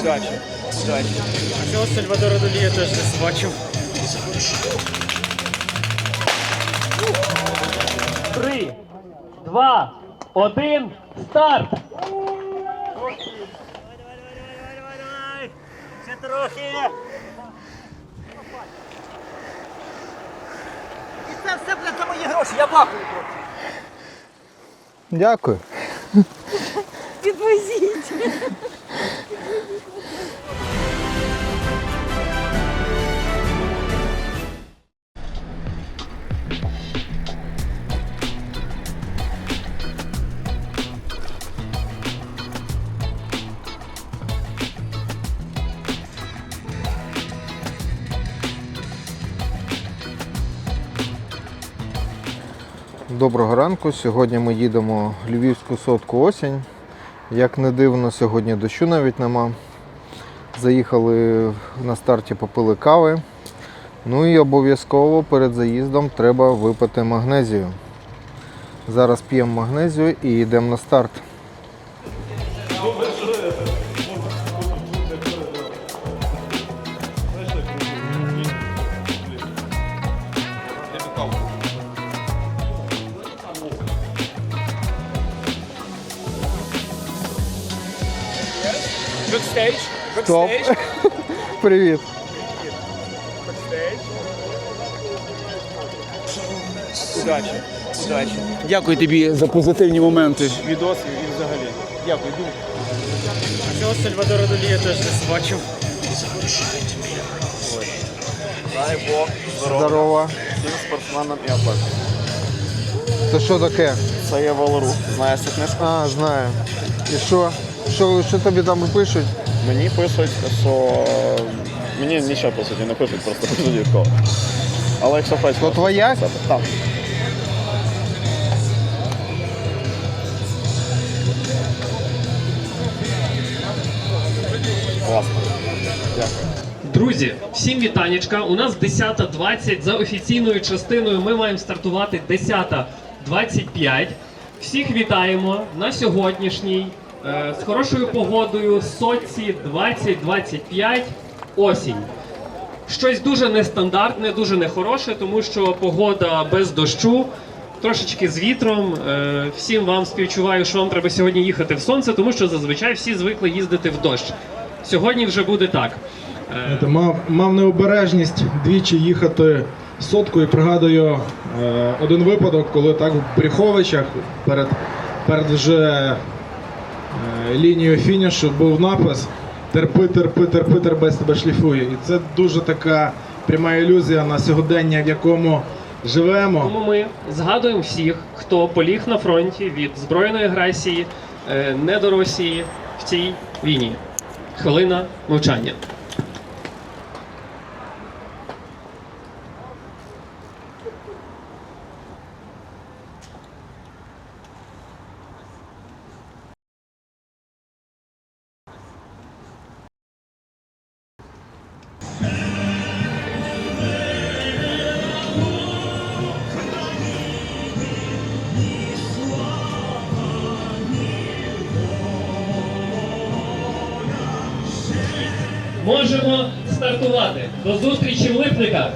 Удачі. Удачі. А цього Сальвадора Далі я теж не бачив. Три, два, один, старт! Ще трохи. І це все буде за мої гроші, я бахую трохи. Дякую. Підвозіть. Доброго ранку. Сьогодні ми їдемо в Львівську сотку осінь. Як не дивно, сьогодні дощу навіть нема. Заїхали на старті, попили кави. Ну і обов'язково перед заїздом треба випити магнезію. Зараз п'ємо магнезію і йдемо на старт. Стоп. Привіт. Удачі. Удачі. Дякую тобі за позитивні моменти. Відоси і взагалі. Дякую. А цього Сальвадора Далі я теж не бачив. Дай Бог Здорово. всім спортсменам і атлетам. Це що таке? Це є Волорух. Знаєш цю книжку? А, знаю. І що? Що, що тобі там пишуть? Мені пишуть, що мені нічого по суті не пишуть, просто пишуть від кого. Але якщо хочеш... То твоя? Так. Класно. Дякую. Друзі, всім вітанечка. У нас 10.20. За офіційною частиною ми маємо стартувати 10.25. Всіх вітаємо на сьогоднішній е, з хорошою погодою сотці 2025 осінь. Щось дуже нестандартне, дуже нехороше, тому що погода без дощу, трошечки з вітром. Е, всім вам співчуваю, що вам треба сьогодні їхати в сонце, тому що зазвичай всі звикли їздити в дощ. Сьогодні вже буде так. Е, Мав, мав необережність двічі їхати сотку і пригадую е, один випадок, коли так в Бріховичах перед, перед вже лінією фінішу був напис Терпи, терпи, терпи, терпець тебе шліфує. І це дуже така пряма ілюзія на сьогодення, в якому живемо. Тому ми згадуємо всіх, хто поліг на фронті від збройної агресії е, не до Росії в цій війні. Хвилина мовчання. Стартувати. До зустрічі в Липниках.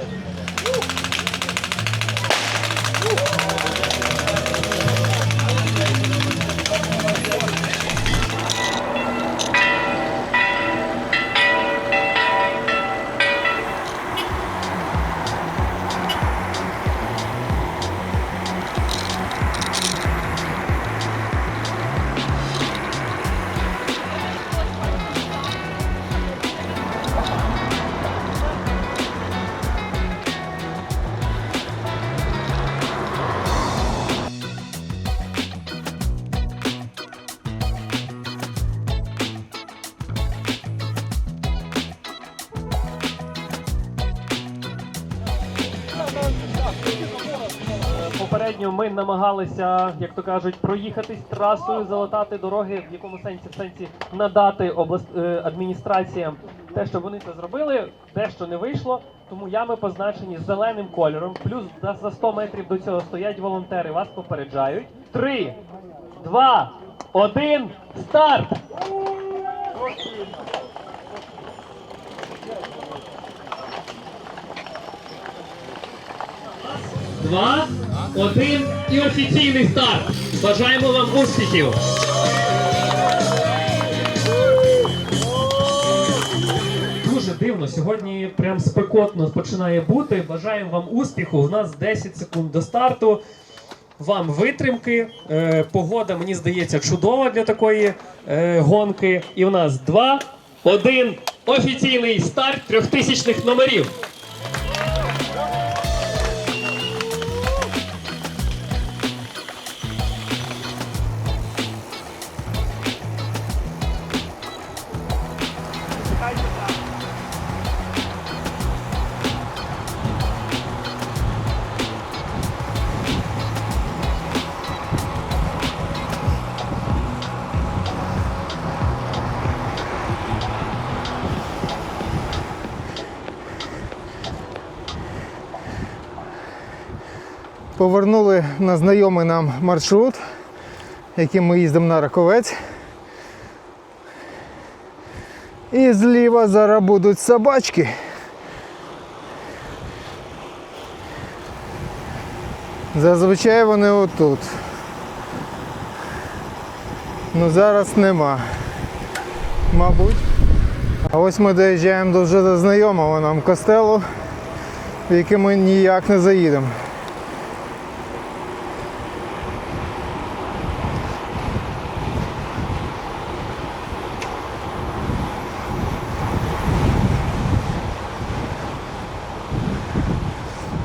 сьогодні ми намагалися, як то кажуть, проїхатись трасою, залатати дороги, в якому сенсі в сенсі надати област е, адміністраціям те, що вони це зробили, те, що не вийшло. Тому ями позначені зеленим кольором. Плюс за 100 метрів до цього стоять волонтери. Вас попереджають. Три, два, один, старт! Два один і офіційний старт. Бажаємо вам успіхів! Дуже дивно. Сьогодні прям спекотно починає бути. Бажаємо вам успіху. У нас 10 секунд до старту. Вам витримки. Е, погода, мені здається, чудова для такої е, гонки. І у нас 2, 1. Офіційний старт трьохтисячних номерів. Повернули на знайомий нам маршрут, яким ми їздимо на Раковець. І зліва зараз будуть собачки. Зазвичай вони отут. Ну зараз нема. Мабуть. А ось ми доїжджаємо до вже до знайомого нам костелу, в який ми ніяк не заїдемо.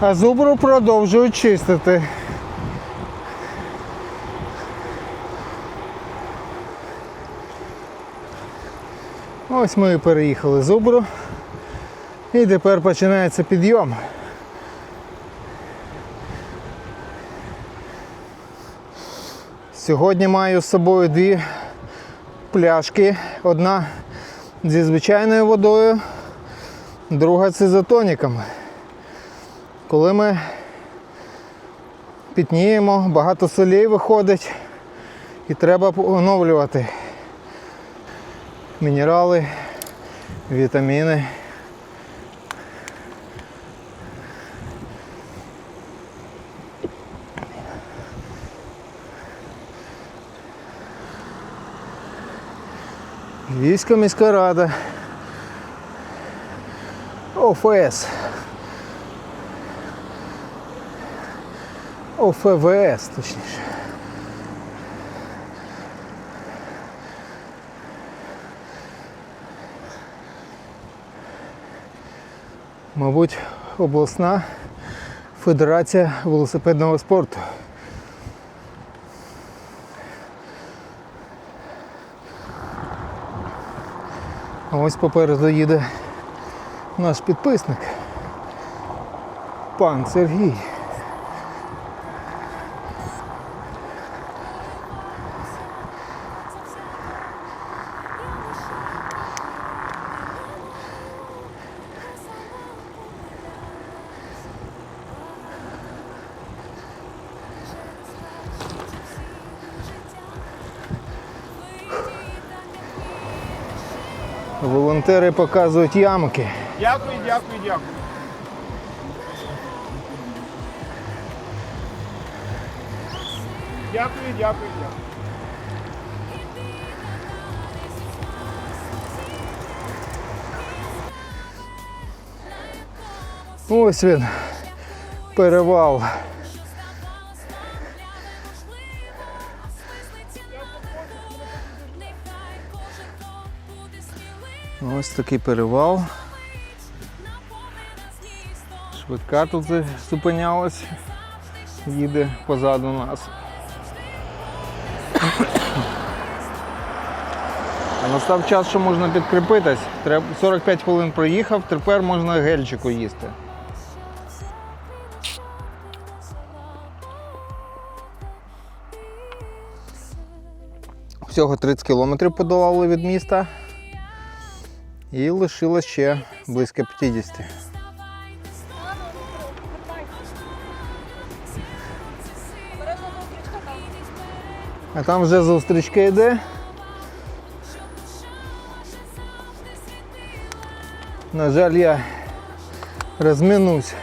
А зубру продовжують чистити. Ось ми і переїхали зубру. І тепер починається підйом. Сьогодні маю з собою дві пляшки. Одна зі звичайною водою, друга з ізотоніками. Коли ми пітніємо, багато солей виходить і треба оновлювати мінерали, вітаміни. Львівська міська рада. ОФС. ОФВС, точніше. Мабуть, обласна федерація велосипедного спорту. А ось попереду їде наш підписник. Пан Сергій. Волонтери показують ямки. Дякую, дякую, дякую. Дякую, дякую, дякую. Ось він. Перевал. Ось такий перевал. Швидка тут зупинялась, їде позаду нас. Настав час, що можна підкріпитись. Треба 45 хвилин проїхав, тепер можна гельчику їсти. Всього 30 кілометрів подолали від міста. І лишилось ще близько 50. А там вже зустрічка йде. На жаль, я розминусь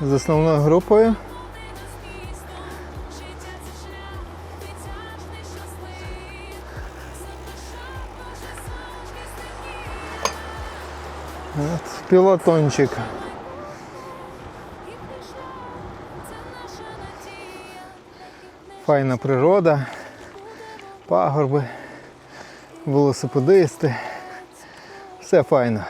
з основною групою. От, пілотончик. Файна природа, пагорби, велосипедисти. Все файно.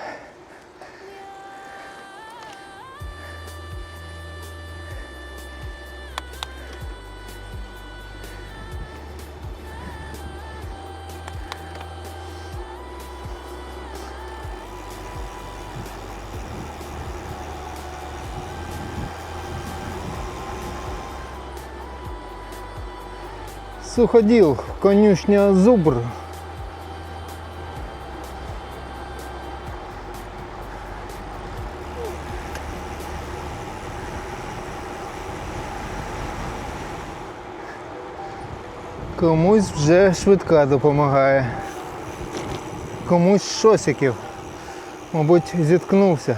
Суходіл, конюшня зубр. Комусь вже швидка допомагає. Комусь шосиків. Мабуть, зіткнувся.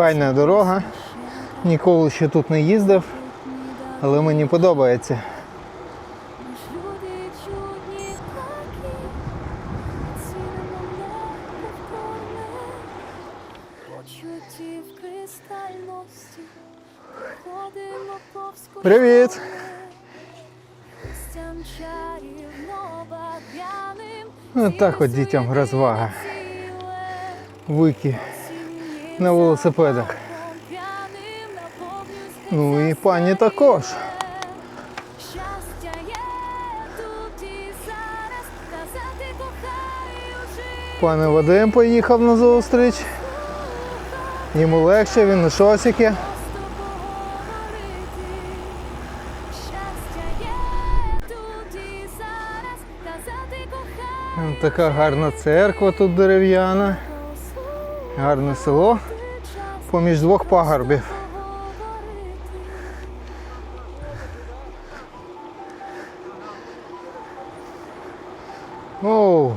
Файна дорога. Ніколи ще тут не їздив, але мені подобається. Привіт! Отак от дітям розвага. Вики на велосипедах. Ну і пані також. Пане Вадим поїхав на зустріч. Йому легше, він на Ось Така гарна церква тут дерев'яна. Гарне село поміж двох пагорбів. Оу,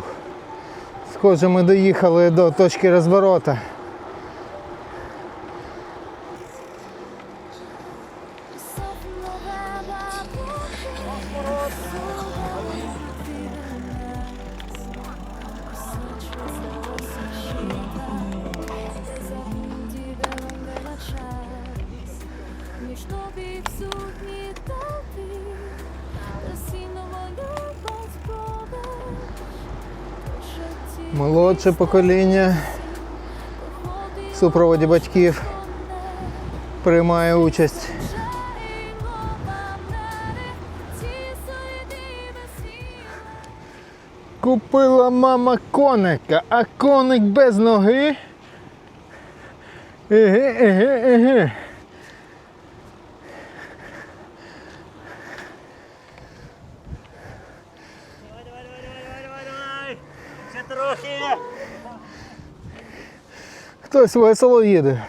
схоже, ми доїхали до точки розворота. Молодше покоління в супроводі батьків приймає участь. Купила мама коника, а коник без ноги. Еге, еге, еге. Хтось весело їде.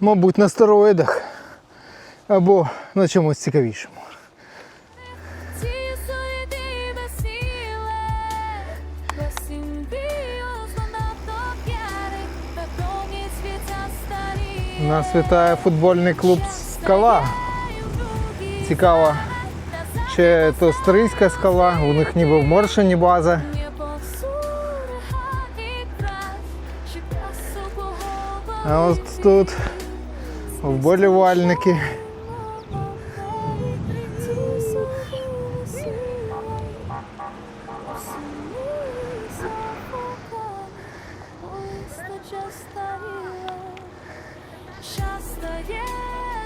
Мабуть, на стероїдах або на чомусь цікавішому. Нас вітає футбольний клуб Скала. Цікаво, чи то стрийська скала, у них ніби в Моршині база. А от тут вболівальники. Щастя є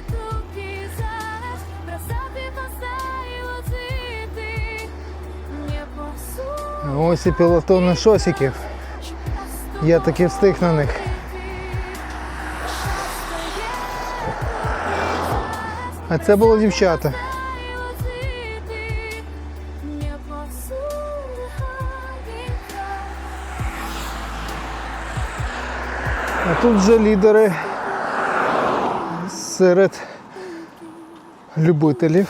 тут і зараз, бросати і лозити. Не посуд, Ось і пілотони шосиків. Я таки встиг на них. А це були дівчата. А тут вже лідери серед любителів.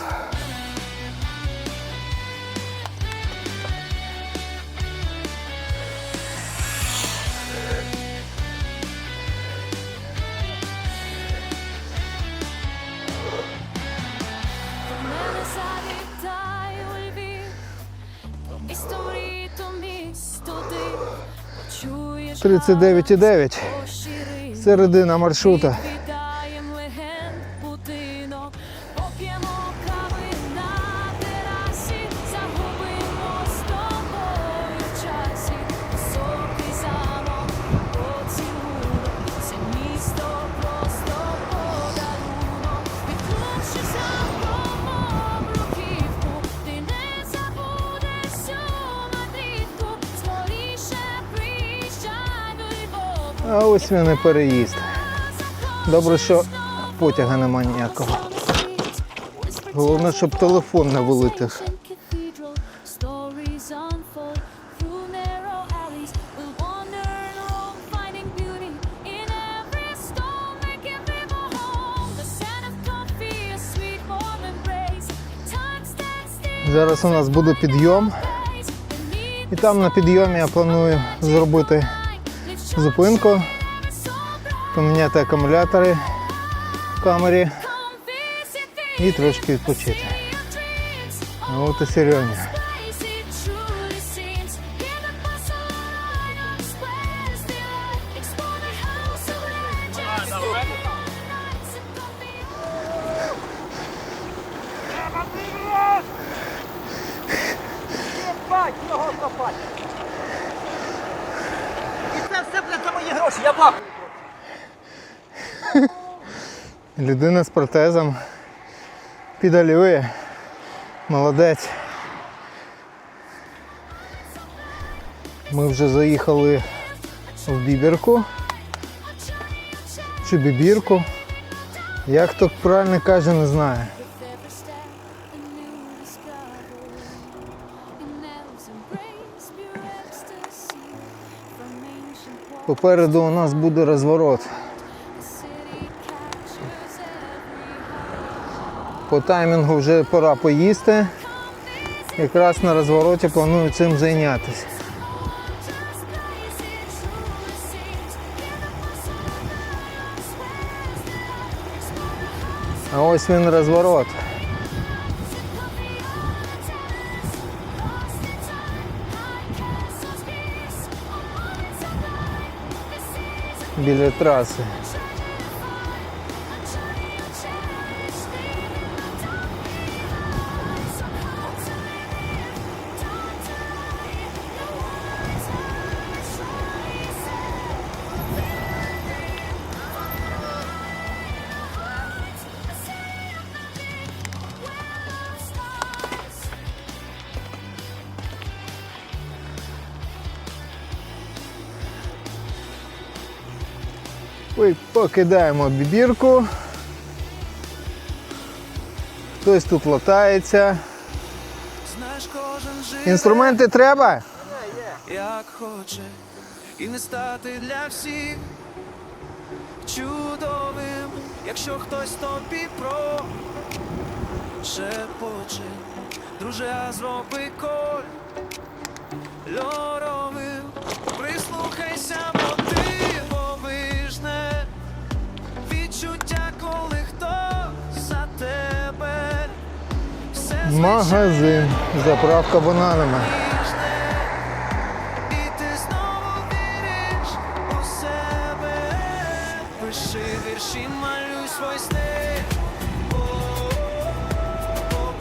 39,9. галас щирий. Середина маршрута. І переїзд. Добре, що потяга нема ніякого. Головне, щоб телефон не вилетів. Зараз у нас буде підйом. І там на підйомі я планую зробити зупинку, поміняти акумулятори в камері і трошки відпочити. А от і Сереня. Людина з протезом підалює. Молодець. Ми вже заїхали в бібірку чи бібірку. Як хто правильно каже, не знаю. Попереду у нас буде розворот. По таймінгу вже пора поїсти. Якраз на розвороті планую цим зайнятися. А ось він розворот. Біля траси. Покидаємо бібірку. Хтось тут латається. Інструменти треба? як хоче, і не стати для всіх чудовим, якщо хтось тобі про шепоче, друже, а зроби коль льоровим, Магазин. Заправка бананами. Пиши вірші, малюй свой стиль. О,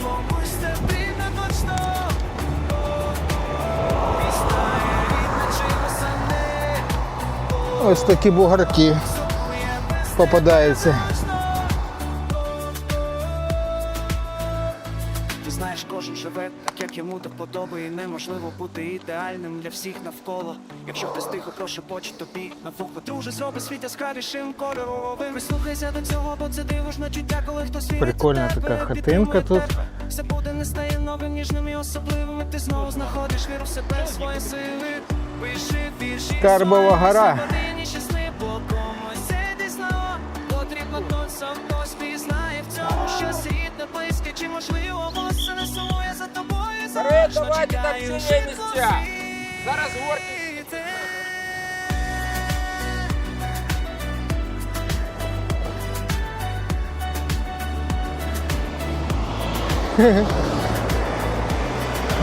комусь це точно. Ось такі бугарки попадаються. Йому вподоби І неможливо бути ідеальним для всіх навколо. Якщо хтось тихо прошепоче тобі на вухо. Друже, зроби світ яскравішим кольоровим. Прислухайся до цього, бо це дивожне чуття, коли хтось вірить Прикольна така хатинка тут. Все буде не стає новим, ніжним і особливим ти знову знаходиш віру в себе, в свої сили. Пиши вірші Карбова гора. Потрібно хтось, хтось пізнає. В цьому щось рідне давайте там є місця. Зараз горки.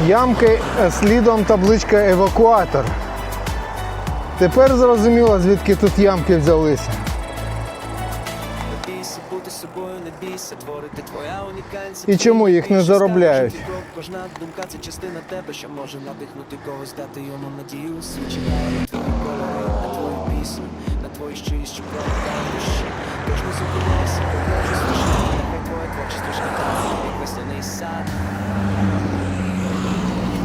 Ямки слідом табличка евакуатор. Тепер зрозуміло, звідки тут ямки взялися. І чому їх не заробляють? Кожна думка це частина тебе, що може надихнути когось, дати йому надію. На твої кольори, на твою пісню, на твої щирість, що проникає душі. Тож не зупиняйся, покажи страшно, нехай твоє творчість розквітає, як весняний сад.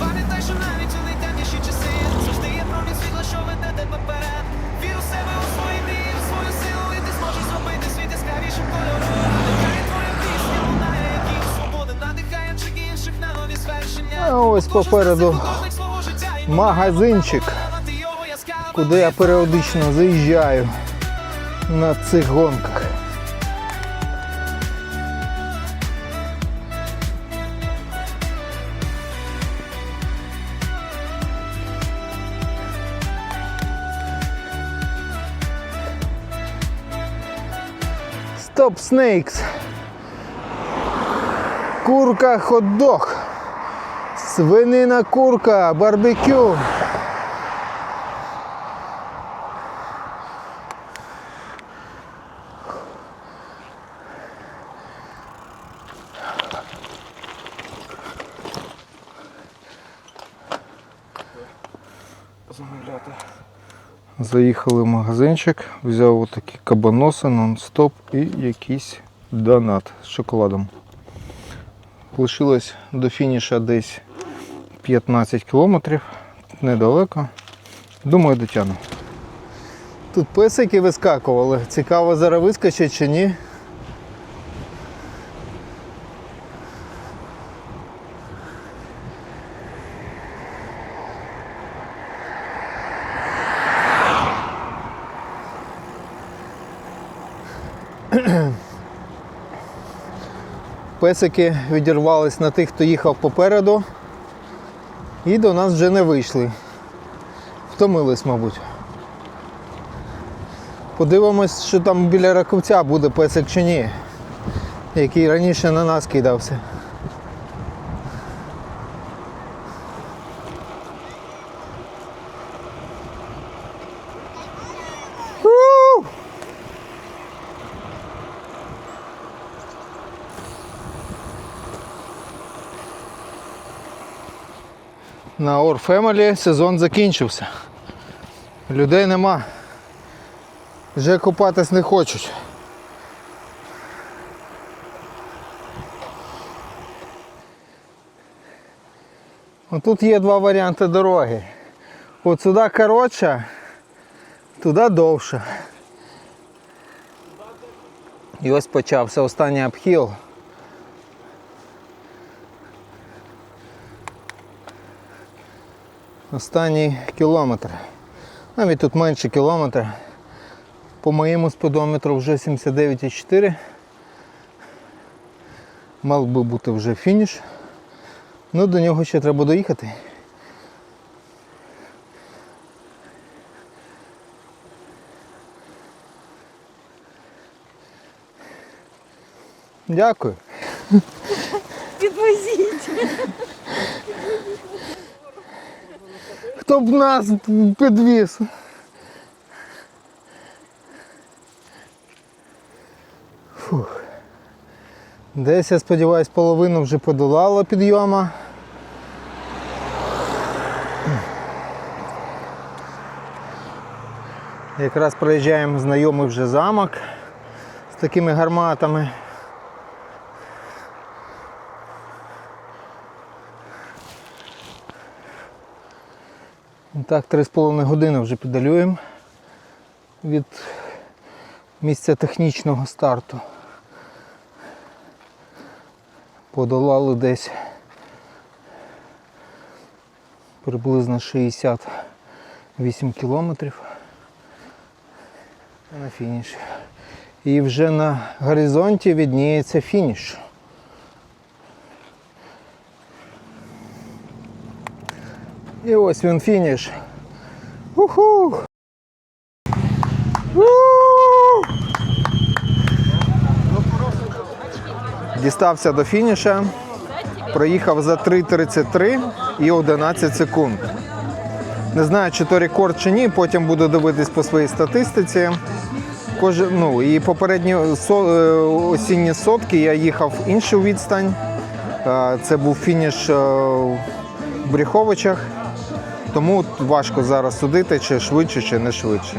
Пам'ятай, що навіть у найтемніші часи завжди є промінь світла, що веде тебе вперед. Вір у себе, у свої мрії, у свою силу, і ти зможеш зробити світ яскравішим кольором. Ось попереду магазинчик, куди я періодично заїжджаю на цих гонках. Стоп Снейкс. Курка хот-дог. Свинина курка, барбекю. Заїхали в магазинчик, взяв отакі кабаноси, нон-стоп і якийсь донат з шоколадом. Лишилось до фініша десь 15 кілометрів, недалеко. Думаю, дотягну. Тут песики вискакували. Цікаво, зараз вискочать чи ні. Песики відірвались на тих, хто їхав попереду, і до нас вже не вийшли. Втомились, мабуть. Подивимось, що там біля раковця буде песик чи ні, який раніше на нас кидався. На Family сезон закінчився. Людей нема. Вже купатись не хочуть. Тут є два варіанти дороги. От сюди коротша, туди довша. І ось почався останній обхіл. Останній кілометр. Навіть тут менше кілометра. По моєму спідометру вже 79,4. Мав би бути вже фініш. Ну до нього ще треба доїхати. Дякую. Підвозіть. Хто б нас підвіз? Фух. Десь, я сподіваюсь, половину вже подолало підйома. Якраз проїжджаємо знайомий вже замок з такими гарматами. Так, 3,5 години вже підалюємо від місця технічного старту. Подолали десь приблизно 68 кілометрів на фініш. І вже на горизонті відніється фініш. І ось він фініш. Уху! Дістався до фініша. Проїхав за 3.33 і 11 секунд. Не знаю, чи то рекорд чи ні, потім буду дивитись по своїй статистиці. Кожен, ну, і попередні е, осінні сотки я їхав іншу відстань. Е, Це був фініш е, в Бріховичах. Тому важко зараз судити, чи швидше, чи не швидше.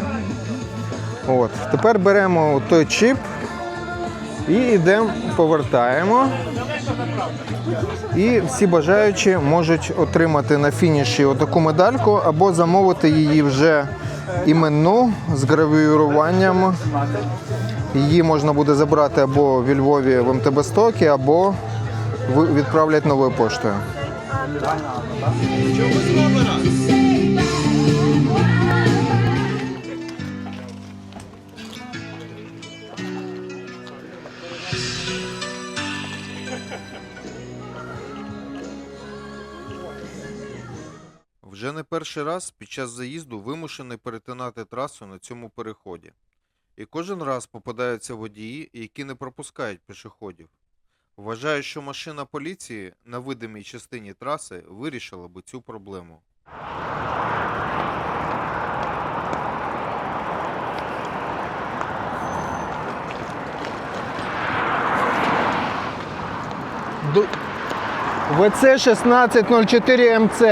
От. Тепер беремо той чіп і йдемо, повертаємо. І всі бажаючі можуть отримати на фініші отаку медальку або замовити її вже іменну з гравіюванням. Її можна буде забрати або в Львові в МТБ Стокі, або відправлять новою поштою. Вже не перший раз під час заїзду вимушений перетинати трасу на цьому переході. І кожен раз попадаються водії, які не пропускають пішоходів. Вважаю, що машина поліції на видимій частині траси вирішила би цю проблему. ВЦ 1604 МЦ.